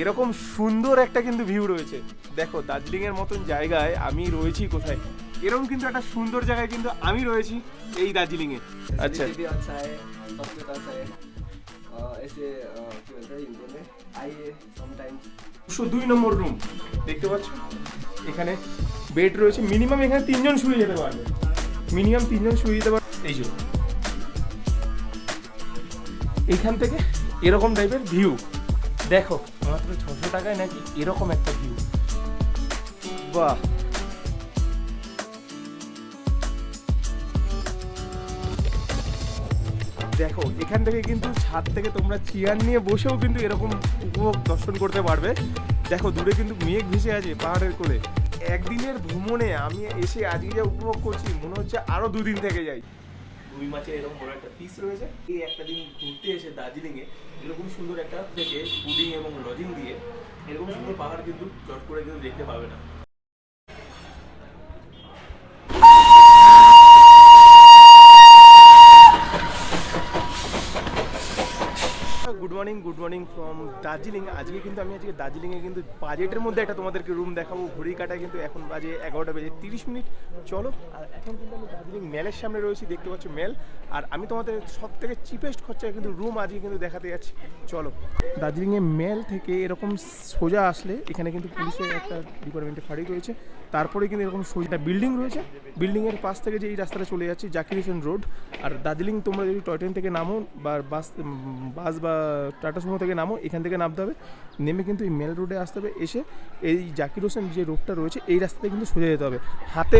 এরকম সুন্দর একটা কিন্তু ভিউ রয়েছে। দেখো দার্জিলিংয়ের মতন জায়গায় আমি রয়েছি কোথায়? এরকম কিন্তু একটা সুন্দর জায়গায় কিন্তু আমি রয়েছি এই দার্জিলিংয়ে। আচ্ছা। দুশো দুই নম্বর রুম দেখতে পাচ্ছ? এখানে বেড রয়েছে মিনিমাম এখানে তিনজন শুয়ে যেতে পারবে। মিনিমাম তিনজন শুয়ে যেতে পারবে। এই জন্য এইখান থেকে এরকম টাইপের ভিউ দেখো, মাত্র ছশো টাকায় নাকি এরকম একটা ভিউ বাহ। দেখো, এখান থেকে কিন্তু ছাদ থেকে তোমরা চেয়ার নিয়ে বসেও কিন্তু এরকম উপভোগ দর্শন করতে পারবে। দেখো, দূরে কিন্তু মেঘ ভেসে আছে পাহাড়ের কোলে। একদিনের ভ্রমণে আমি এসে আজকে যা উপভোগ করছি, মনে হচ্ছে আরও দুদিন থেকে যাই। রুই মাছের এরকম বড় একটা পিস রয়েছে। এই একটা দিন ঘুরতে এসে দার্জিলিং এ এরকম সুন্দর একটা থেকে ফুডিং এবং লজিং দিয়ে এরকম সুন্দর পাহাড় কিন্তু চট করে কিন্তু দেখতে পাবে না good morning good morning from Darjeeling. আজকে কিন্তু আমি আজকে দার্জিলিংয়ে কিন্তু বাজেটের মধ্যে একটা তোমাদেরকে রুম দেখাবো। ঘড়ি কাটা কিন্তু এখন বাজে এগারোটা বেজে তিরিশ মিনিট। চলো, আর এখন কিন্তু আমি দার্জিলিং মেলের সামনে রয়েছি, দেখতে পাচ্ছ মেল আর আমি তোমাদের সব থেকে চিপেস্ট খরচায় কিন্তু রুম আজকে কিন্তু দেখাতে যাচ্ছি। চলো, দার্জিলিংয়ে মেল থেকে এরকম সোজা আসলে এখানে কিন্তু পুলিশের একটা ডিপার্টমেন্টে ফাঁড়ি রয়েছে। তারপরে কিন্তু এরকম সোজা বিল্ডিং রয়েছে। বিল্ডিংয়ের পাশ থেকে যে এই রাস্তাটা চলে যাচ্ছে জাকির হোসেন রোড আর দার্জিলিং তোমরা যদি টয় ট্রেন থেকে নামো বা বাস বাস বা টাটা সুমো থেকে নামো এখান থেকে নামতে হবে। নেমে কিন্তু এই মেল রোডে আসতে হবে। এসে এই জাকির হোসেন যে রোডটা রয়েছে এই রাস্তাতে কিন্তু সোজা যেতে হবে। হাতে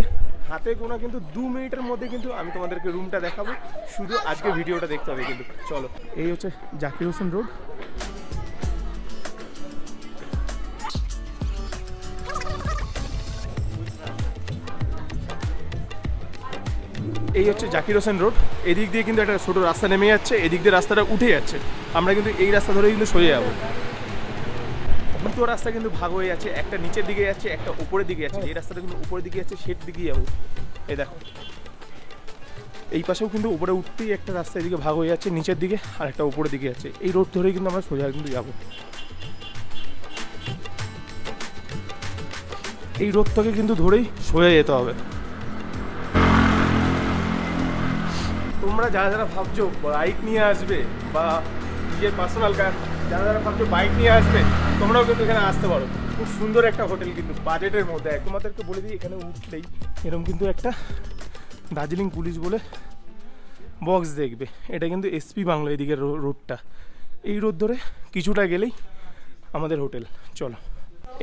হাতে গোনা কিন্তু দু মিনিটের মধ্যে কিন্তু আমি তোমাদেরকে রুমটা দেখাবো। শুধু আজকে ভিডিওটা দেখতে হবে কিন্তু। চলো। এই হচ্ছে জাকির হোসেন রোড এই হচ্ছে জাকির হোসেন রোড। এদিক দিয়ে কিন্তু একটা ছোটো রাস্তা নেমে যাচ্ছে, এদিক দিয়ে রাস্তাটা উঠে যাচ্ছে। আমরা কিন্তু এই রাস্তা ধরে কিন্তু সরে যাব। দুটো রাস্তা কিন্তু ভাগ হয়ে যাচ্ছে, একটা নিচের দিকে যাচ্ছে, একটা উপরের দিকে যাচ্ছে। এই রাস্তাটা কিন্তু উপরের দিকে যাচ্ছে সেট দিকেই যাব। এই দেখো। এই পাশেও কিন্তু উপরে উঠতেই একটা রাস্তা এদিকে ভাগ হয়ে যাচ্ছে, নিচের দিকে আর একটা উপরের দিকে যাচ্ছে। এই রোড ধরেই কিন্তু আমরা সোজা কিন্তু যাব। এই রোডটাকে কিন্তু ধরেই সোজা যেতে হবে। তোমরা যারা যারা ভাবছ বাইক নিয়ে আসবে বা নিজের পার্সোনাল কার যারা যারা ভাবছ বাইক নিয়ে আসবে, তোমরাও কিন্তু এখানে আসতে পারো। খুব সুন্দর একটা হোটেল কিন্তু বাজেটের মধ্যে। তোমাদেরকে বলে দিই, এখানে উঠলেই এরকম কিন্তু একটা দার্জিলিং পুলিশ বলে বক্স দেখবে। এটা কিন্তু এসপি বাংলা এদিকের রোডটা এই রোড ধরে কিছুটা গেলেই আমাদের হোটেল চলো।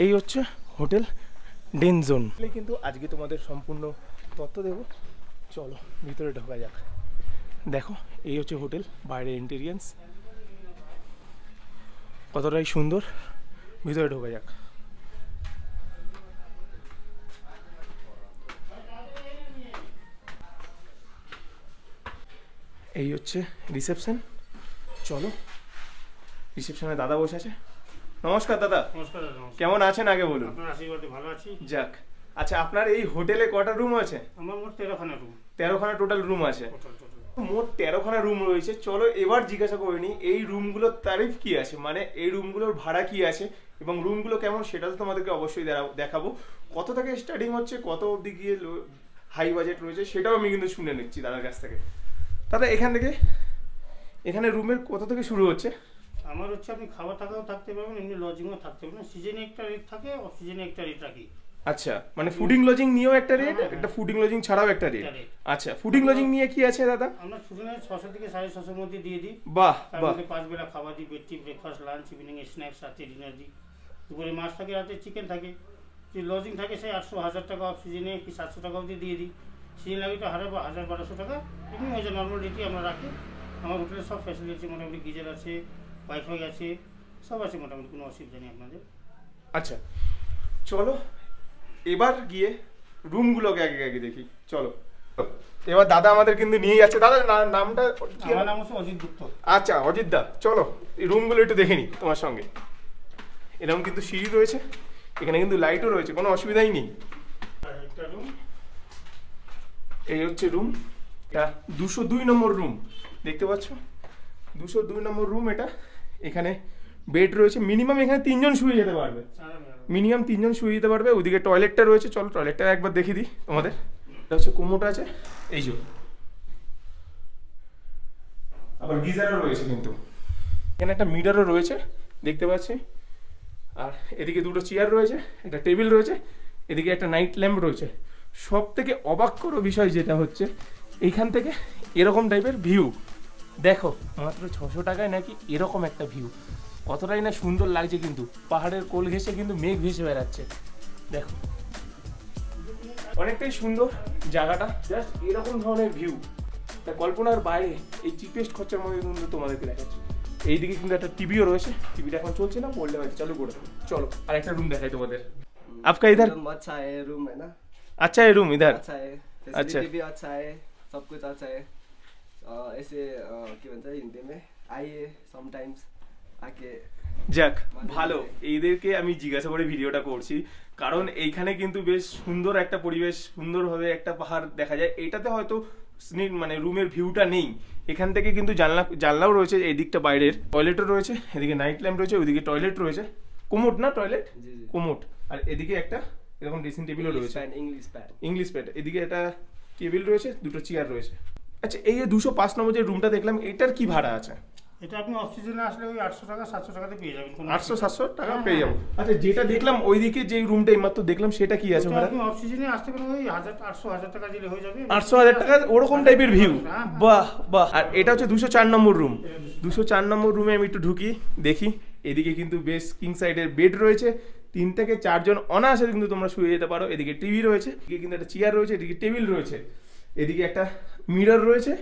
এই হচ্ছে হোটেল ডেনজোন কিন্তু আজকে তোমাদের সম্পূর্ণ তথ্য দেবো। চলো, ভিতরে ঢোকা যাক। দেখো এই হচ্ছে হোটেল বাইরের ইন্টেরিয়েন্স কতটাই সুন্দর ভিতরে ঢোকা যাক। এই হচ্ছে রিসেপশন চলো রিসেপশনে দাদা বসে আছে। নমস্কার দাদা। নমস্কার কেমন আছেন আগে বলুন? আপনার আশীর্বাদে ভালো আছি। যাক। আচ্ছা আপনার এই হোটেলে কটা রুম আছে? আমার মোট তেরোখানা রুম তেরোখানা টোটাল রুম আছে। মোট তেরোখানা রুম রয়েছে। চলো এবার জিজ্ঞাসা করে নিই, এই রুমগুলোর তারিফ কি আছে? মানে এই রুমগুলোর ভাড়া কি আছে? এবং রুমগুলো কেমন, সেটা তো তোমাদেরকে অবশ্যই দেখাবো- কত থেকে স্টার্টিং হচ্ছে, কত অবধি গিয়ে হাই বাজেট রয়েছে, সেটাও আমি কিন্তু শুনে নিচ্ছি দাদার কাছ থেকে। দাদা, এখান থেকে, এখানে রুমের কত থেকে শুরু হচ্ছে? আমার হচ্ছে আপনি খাওয়া থাকাও থাকতে পারবেন, এমনি লজিংও থাকতে পারবেন। সিজনে একটা রেট থাকে অফ সিজনে একটা রেট রাখি। আচ্ছা মানে ফুডিং লজিং নিয়েও একটা রেট হ্যাঁ, হ্যাঁ, একটা ফুডিং লজিং ছাড়াও একটা রেট আচ্ছা ফুডিং লজিং নিয়ে কি আছে দাদা? আমরা সিজনে ছশো থেকে সাড়ে ছশোর মধ্যে দিয়ে দিই। বাহ বাহ। পাঁচ বেলা খাবার দিই bed tea breakfast lunch evening snacks রাতে ডিনার দিই। দুপুরে মাছ থাকে রাতে চিকেন থাকে। যে লজিং থাকে সেই আটশো হাজার টাকা অফ সিজনে কি সাতশো টাকা অবধি দিয়ে দিই। সিজন লাগে তো হাজার হাজার বারোশো টাকা। এমনি হয়ে যায় নর্মাল রেটই আমরা রাখি। আমার হোটেলে সব ফ্যাসিলিটি মোটামুটি গিজার আছে ওয়াইফাই আছে সব আছে মোটামুটি কোনো অসুবিধা নেই আপনাদের। আচ্ছা চলো এবার গিয়ে রুমগুলোকে আগে আগে দেখি চলো। এবার দাদা আমাদের কিন্তু নিয়ে যাচ্ছে। দাদা না- নামটা আমার নাম হচ্ছে অজিত গুপ্ত। আচ্ছা অজিত দা চলো এই রুমগুলো একটু দেখে নি তোমার সঙ্গে। এরকম কিন্তু সিঁড়ি রয়েছে এখানে কিন্তু লাইটও রয়েছে কোনো অসুবিধাই নেই। আর একটা রুম। এই হচ্ছে রুম এটা দুশো দুই নম্বর রুম দেখতে পাচ্ছ? দুশো দুই নম্বর রুম এটা। এখানে বেড রয়েছে মিনিমাম এখানে তিনজন শুয়ে যেতে পারবে। মিনিমাম তিনজন শুয়ে দিতে পারবে ওদিকে টয়লেটটা রয়েছে, চলো টয়লেটটা একবার দেখিয়ে দিই তোমাদের। এটা হচ্ছে কুমোটা আছে, এই যে। আবার গিজারও রয়েছে কিন্তু। এখানে একটা মিটারও রয়েছে, দেখতে পাচ্ছি। আর এদিকে দুটো চেয়ার রয়েছে, একটা টেবিল রয়েছে, এদিকে একটা নাইট ল্যাম্প রয়েছে। সব থেকে অবাক করো বিষয় যেটা হচ্ছে, এইখান থেকে এরকম টাইপের ভিউ দেখো, মাত্র ছশো টাকায় নাকি এরকম একটা ভিউ কতটাই না সুন্দর লাগছে কিন্তু পাহাড়ের কোল ঘেসে কিন্তু মেঘ ভেসে বেড়াচ্ছে দেখো অনেকটাই সুন্দর জায়গাটা জাস্ট এরকম ধরনের ভিউ তা কল্পনার বাইরে এই চিপেস্ট খরচার মধ্যে কিন্তু তোমাদেরকে দেখাচ্ছি এইদিকে কিন্তু একটা টিভিও রয়েছে টিভিটা এখন চলছে না বললে হয়তো চালু করে দেবো। চলো আর একটা রুম দেখাই তোমাদের आपका इधर एकदम अच्छा है रूम है ना अच्छा है रूम इधर अच्छा है अच्छा। फैसिलिटी भी अच्छा है सब कुछ अच्छा है अ, ऐसे अ, के भन्छ हिन्दी में आइए समटाइम्स आके যাক ভালো। এইদেরকে আমি জিজ্ঞাসা করে ভিডিওটা করছি। কারণ এইখানে কিন্তু বেশ সুন্দর একটা পরিবেশ সুন্দরভাবে একটা পাহাড় দেখা যায়। এটাতে হয়তো মানে রুমের ভিউটা নেই। এখান থেকে কিন্তু জানলা জানলাও রয়েছে এই দিকটা বাইরের। টয়লেটও রয়েছে এদিকে নাইট ল্যাম্প রয়েছে ওইদিকে টয়লেট রয়েছে। কোমোট না টয়লেট? কোমোট। আর এদিকে একটা এরকম ড্রেসিং টেবিলও রয়েছে। ইংলিশ প্যাড ইংলিশ প্যাড এদিকে একটা টেবিল রয়েছে দুটো চেয়ার রয়েছে। আচ্ছা এই যে দুশো পাঁচ নম্বর যে রুমটা দেখলাম এটার কি ভাড়া আছে? এটা আপনি অক্সিজেনে আসলে ওই আটশো টাকা সাতশো টাকাতে পেয়ে যাবেন কোনো আটশো সাতশো টাকা হ্যাঁ, পেয়ে যাব। হ্যাঁ। আচ্ছা যেটা দেখলাম ওইদিকে যে রুমটা এইমাত্র দেখলাম সেটা কি আছে ভাড়া আপনি অক্সিজেনে আসতে পারেন ওই হাজার আটশো হাজার টাকা দিলে হয়ে যাবে। আটশো হাজার টাকা ওরকম টাইপের ভিউ হ্যাঁ। বাহ বাহ। আর এটা হচ্ছে দুশো চার নম্বর রুম দুশো চার নম্বর রুমে আমি একটু ঢুকি দেখি। এদিকে কিন্তু বেশ কিং সাইডের বেড রয়েছে। তিন থেকে চারজন অনায়াসে কিন্তু তোমরা শুয়ে যেতে পারো। এদিকে টিভি রয়েছে এদিকে কিন্তু একটা চেয়ার রয়েছে এদিকে টেবিল রয়েছে। এদিকে একটা মিরর রয়েছে।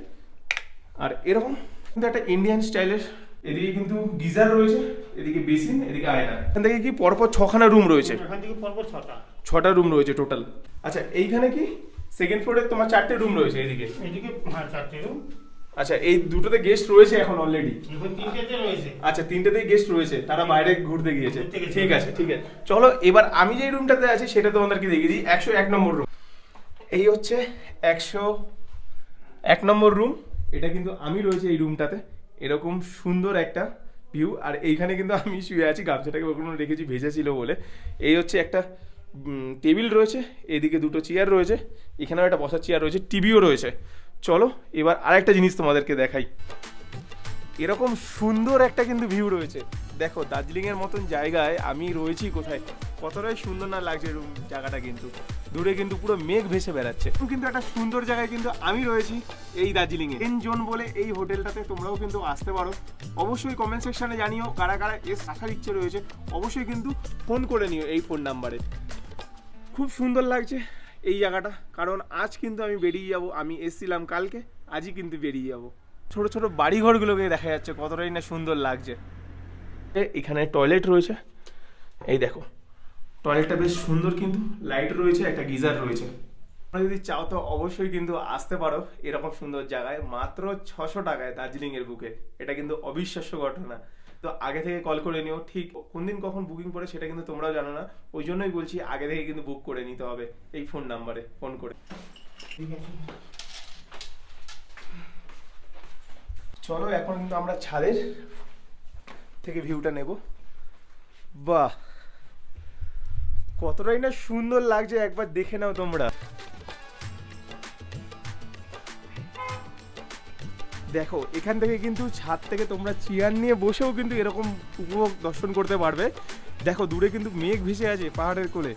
আর এরকম কিন্তু একটা ইন্ডিয়ান স্টাইলের এদিকে কিন্তু গিজার রয়েছে এদিকে বেসিন এদিকে আয়না। এখান থেকে কি পরপর ছখানা রুম রয়েছে? এখান থেকে পরপর ছটা। ছটা রুম রয়েছে টোটাল আচ্ছা এইখানে কি সেকেন্ড ফ্লোরে তোমার চারটে রুম রয়েছে এদিকে? এদিকে হ্যাঁ চারটে রুম আচ্ছা এই দুটোতে গেস্ট রয়েছে এখন অলরেডি এখন তিনটেতে রয়েছে। আচ্ছা তিনটেতেই গেস্ট রয়েছে তারা বাইরে ঘুরতে গিয়েছে। ঠিক আছে ঠিক আছে। চলো এবার আমি যে রুমটাতে আছি সেটা তোমাদেরকে দেখিয়ে দিই। একশো এক নম্বর রুম এই হচ্ছে একশো এক নম্বর রুম এটা কিন্তু আমি রয়েছে এই রুমটাতে এরকম সুন্দর একটা ভিউ আর এইখানে কিন্তু আমি শুয়ে আছি, গামছাটাকে ওখানে রেখেছি, ভেজেছিল বলে। এই হচ্ছে একটা টেবিল রয়েছে, এদিকে দুটো চেয়ার রয়েছে, এখানেও একটা বসার চেয়ার রয়েছে টিভিও রয়েছে। চলো, এবার আরেকটা জিনিস তোমাদেরকে দেখাই। এরকম সুন্দর একটা কিন্তু ভিউ রয়েছে। দেখো দার্জিলিং এর মতন জায়গায় আমি রয়েছি কোথায়? কতটাই সুন্দর না লাগছে জায়গাটা কিন্তু। দূরে কিন্তু পুরো মেঘ ভেসে বেড়াচ্ছে। কিন্তু একটা সুন্দর জায়গায় কিন্তু আমি রয়েছি এই দার্জিলিং এ জোন বলে এই হোটেলটাতে তোমরাও কিন্তু আসতে পারো। অবশ্যই কমেন্ট সেকশনে জানিও কারা কারা এস আসার ইচ্ছে রয়েছে। অবশ্যই কিন্তু ফোন করে নিও এই ফোন নাম্বারে খুব সুন্দর লাগছে এই জায়গাটা। কারণ আজ কিন্তু আমি বেরিয়ে যাব, আমি এসছিলাম কালকে, আজই কিন্তু বেরিয়ে যাব। ছোট ছোট বাড়িঘরগুলোকে দেখা যাচ্ছে কতটাই না সুন্দর লাগছে। এখানে টয়লেট রয়েছে। এই দেখো টয়লেটটা বেশ সুন্দর কিন্তু লাইট রয়েছে, একটা গিজার রয়েছে। তোমরা যদি চাও তো অবশ্যই কিন্তু আসতে পারো এরকম সুন্দর জায়গায়। মাত্র ছশো টাকায় দার্জিলিং এর বুকে। এটা কিন্তু অবিশ্বাস্য ঘটনা। তো আগে থেকে কল করে নিও। ঠিক কোন দিন কখন বুকিং পড়ে সেটা কিন্তু তোমরাও জানো না। ওই জন্যই বলছি, আগে থেকে কিন্তু বুক করে নিতে হবে। এই ফোন নাম্বারে ফোন করে ঠিক আছে চলো, এখন কিন্তু আমরা ছাদের থেকে ভিউটা নেব। বাহ! কতটাই না সুন্দর লাগছে, একবার দেখে নাও তোমরা। দেখো, এখান থেকে কিন্তু ছাদ থেকে তোমরা চেয়ার নিয়ে বসেও কিন্তু এরকম উপভোগ দর্শন করতে পারবে। দেখো, দূরে কিন্তু মেঘ ভেসে আছে পাহাড়ের কোলে।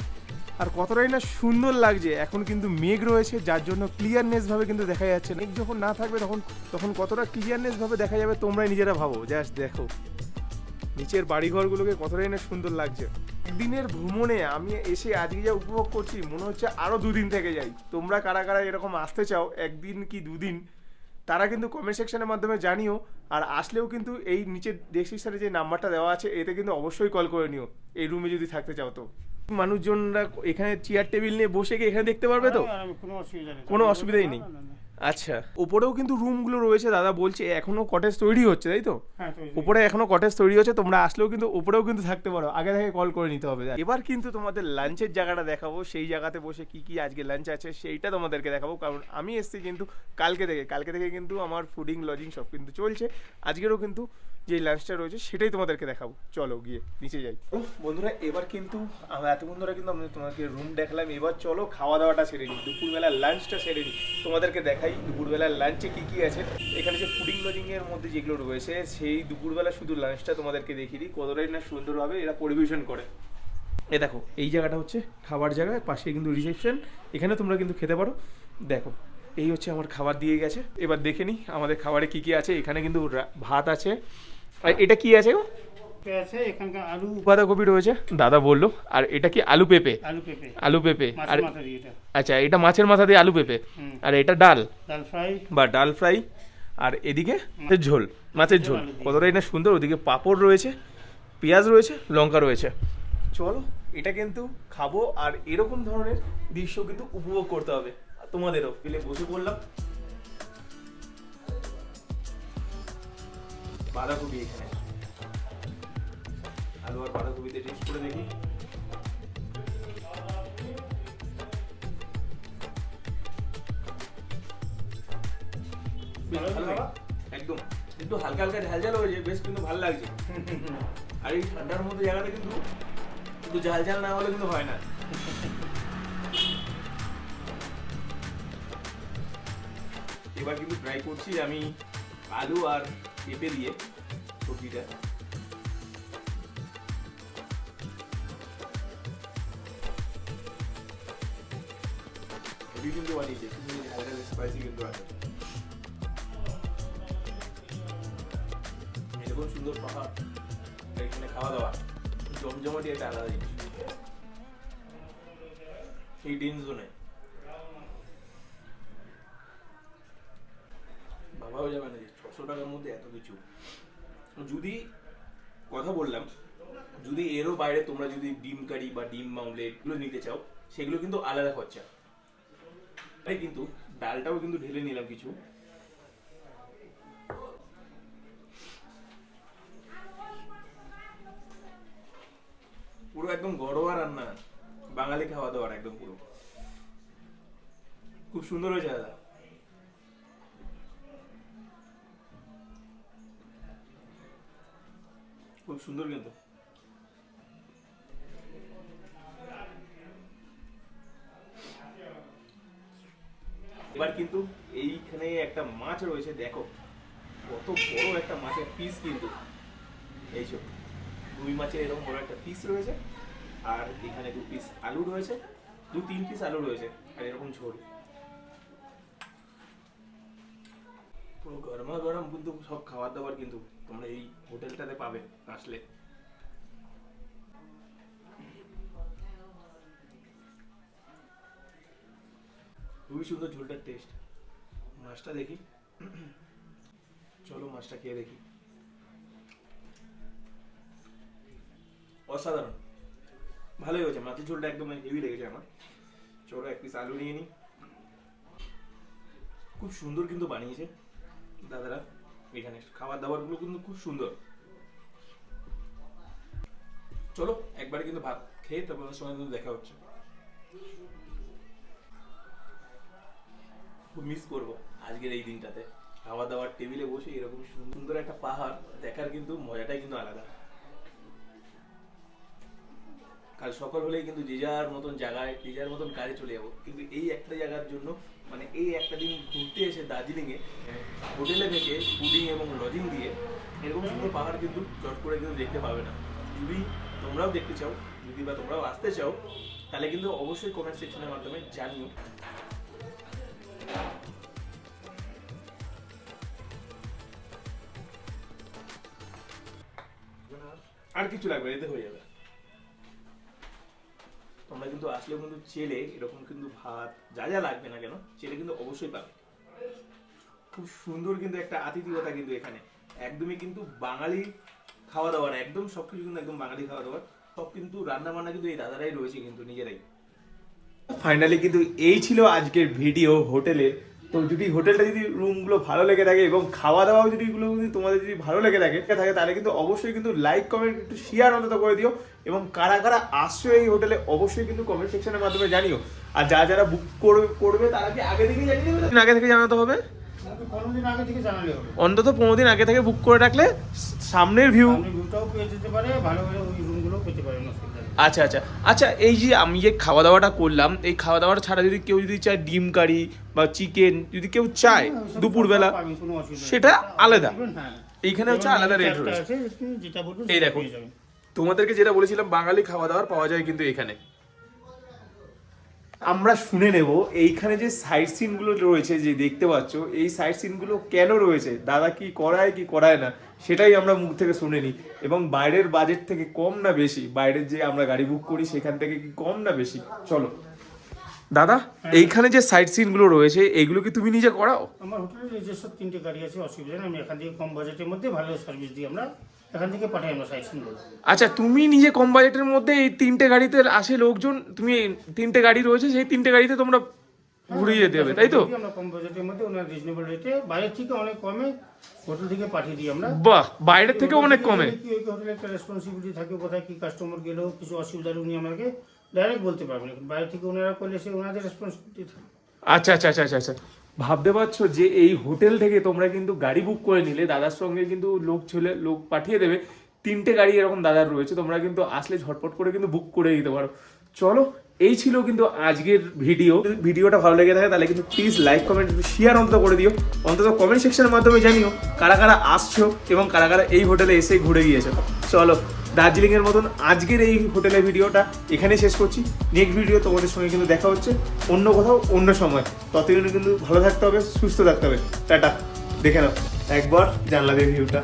আর কতটাই না সুন্দর লাগছে। এখন কিন্তু মেঘ রয়েছে, যার জন্য ক্লিয়ারনেস ভাবে কিন্তু দেখা যাচ্ছে মেঘ যখন না থাকবে তখন তখন কতটা ক্লিয়ারনেস ভাবে দেখা যাবে তোমরাই নিজেরা ভাবো। জাস্ট দেখো। নিচের বাড়িঘরগুলোকে কতটাই না সুন্দর লাগছে। একদিনের ভ্রমণে আমি এসে আজকে যা উপভোগ করছি, মনে হচ্ছে আরও দুদিন থেকে যাই। তোমরা কারা কারা এরকম আসতে চাও, একদিন কি দুদিন, তারা কিন্তু কমেন্ট সেকশনের মাধ্যমে জানিও। আর আসলেও কিন্তু এই নিচের ডেসক্রিপশনে যে নাম্বারটা দেওয়া আছে, এতে কিন্তু অবশ্যই কল করে নিও। এই রুমে যদি থাকতে চাও তো। মানুষজনরা এখানে চেয়ার টেবিল নিয়ে বসে গিয়ে এখানে দেখতে পারবে তো? কোনো অসুবিধা নেই। কোনো অসুবিধাই নেই। আচ্ছা। উপরেও কিন্তু রুমগুলো রয়েছে দাদা বলছে এখনও কটেজ তৈরি হচ্ছে তাই তো? হ্যাঁ উপরে এখনও কটেজ তৈরি হচ্ছে তোমরা আসলেও কিন্তু উপরেও কিন্তু থাকতে পারো। আগে থেকে কল করে নিতে হবে এবার কিন্তু তোমাদের লাঞ্চের জায়গাটা দেখাবো সেই জায়গাতে বসে কি কি আজকে লাঞ্চ আছে সেইটা তোমাদেরকে দেখাবো। কারণ আমি এসেছি কিন্তু কালকে থেকে কালকে থেকে কিন্তু আমার ফুডিং লজিং সব কিন্তু চলছে। আজকেরও কিন্তু যে লাঞ্চটা রয়েছে সেটাই তোমাদেরকে দেখাবো। চলো গিয়ে নিচে যাই। বন্ধুরা এবার কিন্তু আমরা এতক্ষণ ধরে কিন্তু আমি তোমাকে রুম দেখালাম। এবার চলো খাওয়া দাওয়াটা সেরে নিই। দুপুরবেলার লাঞ্চটা সেরে নিই। তোমাদেরকে দেখাই দুপুরবেলার লাঞ্চে কী কী আছে? এখানে যে ফুডিং লজিংয়ের মধ্যে যেগুলো রয়েছে, সেই দুপুরবেলা শুধু লাঞ্চটা তোমাদেরকে দেখিয়ে দিই। কতটাই না সুন্দরভাবে এরা পরিবেশন করে। এ দেখো, এই জায়গাটা হচ্ছে খাবার জায়গা পাশে কিন্তু রিসেপশন এখানে তোমরা কিন্তু খেতে পারো। দেখো, এই হচ্ছে আমার খাবার দিয়ে গেছে। এবার দেখে নিই আমাদের খাবারে কি কি আছে। এখানে কিন্তু ভাত আছে। আর এটা কি আছে আছে এখানকার আলু বাঁধাকপি রয়েছে। দাদা বলল আর এটা কি আলু পেঁপে? আলু পেঁপে। আলু পেঁপে। আর এটা। আচ্ছা এটা মাছের মাথা দিয়ে আলু পেঁপে। আর এটা ডাল। ডাল ফ্রাই। বা ডাল ফ্রাই। আর এদিকে ঝোল মাছের ঝোল। কতটাই না সুন্দর ওদিকে পাঁপড় রয়েছে পেঁয়াজ রয়েছে লঙ্কা রয়েছে। চলো এটা কিন্তু খাব আর এরকম ধরনের দৃশ্য কিন্তু উপভোগ করতে হবে। তোমাদেরও পেলে বসে পড়লাম। বাঁধাকপি এখানে। বাঁধাকপিতে টেস্ট করে দেখি। একদম। একটু হালকা হালকা ঝাল ঝাল হয়েছে বেশ কিন্তু ভালো লাগছে। আর এই ঠান্ডার মধ্যে জায়গাটা কিন্তু একটু ঝাল ঝাল না হলে কিন্তু হয় না। এবার কিন্তু ট্রাই করছি আমি আলু আর পেঁপে দিয়ে সবজিটা। হেভি কিন্তু বানিয়েছে কিন্তু হালকা স্পাইসি কিন্তু আছে এরকম সুন্দর পাহাড় এখানে খাওয়া দাওয়া জমজমাটি একটা আলাদা জিনিস এই ডেন জোনে ভাবাও যাবে না যে ছশো টাকার মধ্যে এত কিছু। যদি কথা বললাম, যদি এরও বাইরে তোমরা যদি ডিম কারি বা ডিম মামলেট এগুলো নিতে চাও, সেগুলো কিন্তু আলাদা খরচা। তাই কিন্তু ডালটাও কিন্তু ঢেলে নিলাম কিছু। পুরো একদম গড়োয়া রান্না, বাঙালি খাওয়া দাওয়ার একদম পুরো। খুব সুন্দর হয়েছে দাদা। খুব সুন্দর কিন্তু। এবার কিন্তু এইখানে একটা মাছ রয়েছে, দেখো। কত বড় একটা মাছের পিস কিন্তু। এইসব রুই মাছের এরকম বড় একটা পিস রয়েছে, আর এখানে দু পিস আলু রয়েছে, দু তিন পিস আলু রয়েছে, আর এরকম ঝোল। পুরো গরমা গরম কিন্তু সব খাবার দাবার কিন্তু তোমরা এই হোটেলটাতে পাবে, আসলে। খুবই সুন্দর ঝোলটার টেস্ট মাছটা দেখি। চলো মাছটা খেয়ে দেখি। অসাধারণ। ভালোই হয়েছে। মাছের ঝোলটা একদম হেভি লেগেছে আমার। চলো এক পিস আলু নিয়ে নিই খুব সুন্দর কিন্তু বানিয়েছে। দাদারা, এখানে খাবার দাবারগুলো কিন্তু খুব সুন্দর। চলো একবারে কিন্তু ভাত খেয়ে তারপর সঙ্গে কিন্তু দেখা হচ্ছে। খুব মিস করব আজকের এই দিনটাতে। খাওয়া দাওয়ার টেবিলে বসে এরকম সুন্দর একটা পাহাড় দেখার কিন্তু মজাটাই কিন্তু আলাদা। কাল সকাল হলেই কিন্তু যে যার মতন জায়গায়, যে যার মতন কাজে চলে যাব। কিন্তু এই একটা জায়গার জন্য মানে এই একটা দিন ঘুরতে এসে দার্জিলিংয়ে, হোটেলে থেকে ফুডিং এবং লজিং দিয়ে এরকম সুন্দর পাহাড় কিন্তু চট করে কিন্তু দেখতে পাবে না। যদি তোমরাও দেখতে চাও, যদি বা তোমরাও আসতে চাও, তাহলে কিন্তু অবশ্যই কমেন্ট সেকশনের মাধ্যমে জানিও। আর কিছু লাগবে এতে হয়ে যাবে। তোমরা কিন্তু আসলেও কিন্তু চেলে, এরকম কিন্তু ভাত, যা যা লাগবে না কেন, চেলে কিন্তু অবশ্যই পাবে। খুব সুন্দর কিন্তু একটা আতিথিকতা কিন্তু এখানে। একদমই কিন্তু বাঙালি খাওয়া দাওয়ার একদম সবকিছু কিন্তু একদম বাঙালি খাওয়া দাওয়ার সব কিন্তু রান্না বান্না কিন্তু এই দাদারাই রয়েছে কিন্তু নিজেরাই। ফাইনালি কিন্তু এই ছিল আজকের ভিডিও হোটেলের তো যদি হোটেলটা যদি রুমগুলো ভালো লেগে থাকে এবং খাওয়া দাওয়াও যদি এগুলো যদি তোমাদের যদি ভালো লেগে থাকে থাকে তাহলে কিন্তু অবশ্যই কিন্তু লাইক কমেন্ট একটু শেয়ার অন্তত করে দিও এবং কারা কারা আসছো এই হোটেলে অবশ্যই কিন্তু কমেন্ট সেকশনের মাধ্যমে জানিও। আর যা যারা বুক করবে করবে তারা কি আগে থেকেই জানিয়ে দেবে? আগে থেকে জানাতে হবে? আমাকে দিন আগে থেকে জানালে হবে? অন্তত পনেরো দিন আগে থেকে বুক করে রাখলে সামনের ভিউ ভিউটাও পেয়ে যেতে পারে ভালো ভালো ওই রুমগুলো পেতে পারে আচ্ছা আচ্ছা আচ্ছা এই যে আমি যে খাওয়া দাওয়াটা করলাম এই খাওয়া দাওয়াটা ছাড়া যদি কেউ যদি চায় ডিম কারি বা চিকেন যদি কেউ চায় হ্যাঁ, দুপুরবেলা। সেটা আলাদা। হ্যাঁ। এইখানে হচ্ছে আলাদা রেট রয়েছে যেটা এই দেখো। তোমাদেরকে যেটা বলেছিলাম বাঙালি খাওয়া দাওয়ার পাওয়া যায় কিন্তু এখানে আমরা শুনে নেব এইখানে যে সাইট সিনগুলো রয়েছে যে দেখতে পাচ্ছ এই সাইট সিনগুলো কেন রয়েছে দাদা কি করায় কি করায় না সেটাই আমরা মুখ থেকে শুনে নিই। এবং বাইরের বাজেট থেকে কম না বেশি বাইরের যে আমরা গাড়ি বুক করি সেখান থেকে কি কম না বেশি? চলো। দাদা এইখানে যে সাইট সিনগুলো রয়েছে এইগুলো কি তুমি নিজে করাও? আমার হোটেলে নিজস্ব তিনটে গাড়ি আছে অসুবিধা নেই। আমি এখান থেকে কম বাজেটের মধ্যে ভালো সার্ভিস দিই আমরা এখান থেকে পাঠাই আমরা সাইট সিনগুলো আচ্ছা তুমি নিজে কম বাজেটের মধ্যে এই তিনটে গাড়িতে আসে লোকজন তুমি তিনটে গাড়ি রয়েছে সেই তিনটে গাড়িতে তোমরা ঘুরিয়ে দেবে তাই তো? আমরা কম বাজেটের মধ্যে ওনার রিজনেবল রেটে বাইরের থেকে অনেক কমে হোটেল থেকে পাঠিয়ে দিই আমরা। বাহ বাইরের থেকে অনেক কমে। কি ওই হোটেলে একটা রেসপন্সিবিলিটি থাকে কোথায় কি কাস্টমার গেলেও কিছু অসুবিধা হলে উনি আমাকে ডাইরেক্ট বলতে পারবেন। এখন বাইরে থেকে ওনারা করলে সে ওনাদের রেসপন্সিবিলিটি থাকে। আচ্ছা আচ্ছা আচ্ছা আচ্ছা আচ্ছা। ভাবতে পারছ যে এই হোটেল থেকে তোমরা কিন্তু গাড়ি বুক করে নিলে দাদার সঙ্গে কিন্তু লোক ছেলে লোক পাঠিয়ে দেবে তিনটে গাড়ি এরকম দাদার রয়েছে তোমরা কিন্তু আসলে ঝটপট করে কিন্তু বুক করে দিতে পারো। চলো এই ছিল কিন্তু আজকের ভিডিও। ভিডিওটা ভালো লেগে থাকে, তাহলে কিন্তু প্লিজ লাইক কমেন্ট শেয়ার অন্তত করে দিও। অন্তত কমেন্ট সেকশনের মাধ্যমে জানিও কারা কারা আসছো এবং কারা কারা এই হোটেলে এসে ঘুরে গিয়েছো। চলো, দার্জিলিং এর মতন আজকের এই হোটেলের ভিডিওটা এখানে শেষ করছি। নেক্সট ভিডিও তোমাদের সঙ্গে কিন্তু দেখা হচ্ছে অন্য কোথাও, অন্য সময়। ততদিন কিন্তু ভালো থাকতে হবে, সুস্থ থাকতে হবে। টাটা, দেখে নাও। একবার জানলা দিয়ে ভিউটা।